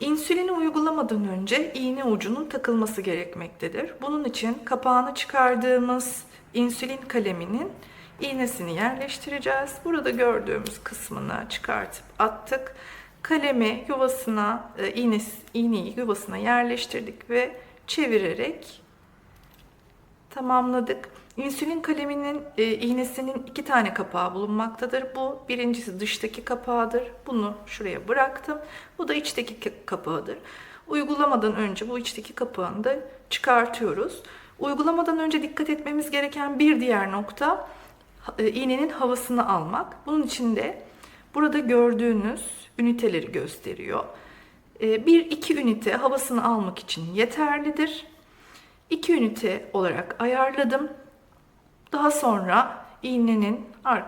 İnsülini uygulamadan önce iğne ucunun takılması gerekmektedir. Bunun için kapağını çıkardığımız insülin kaleminin iğnesini yerleştireceğiz. Burada gördüğümüz kısmını çıkartıp attık. Kalemi yuvasına, e, iğnesi, iğneyi yuvasına yerleştirdik ve çevirerek tamamladık. İnsülin kaleminin e, iğnesinin iki tane kapağı bulunmaktadır. Bu birincisi dıştaki kapağıdır. Bunu şuraya bıraktım. Bu da içteki ka- kapağıdır. Uygulamadan önce bu içteki kapağını da çıkartıyoruz. Uygulamadan önce dikkat etmemiz gereken bir diğer nokta e, iğnenin havasını almak. Bunun için de burada gördüğünüz üniteleri gösteriyor. E, Bir iki ünite havasını almak için yeterlidir. 2 ünite olarak ayarladım. Daha sonra iğnenin ar-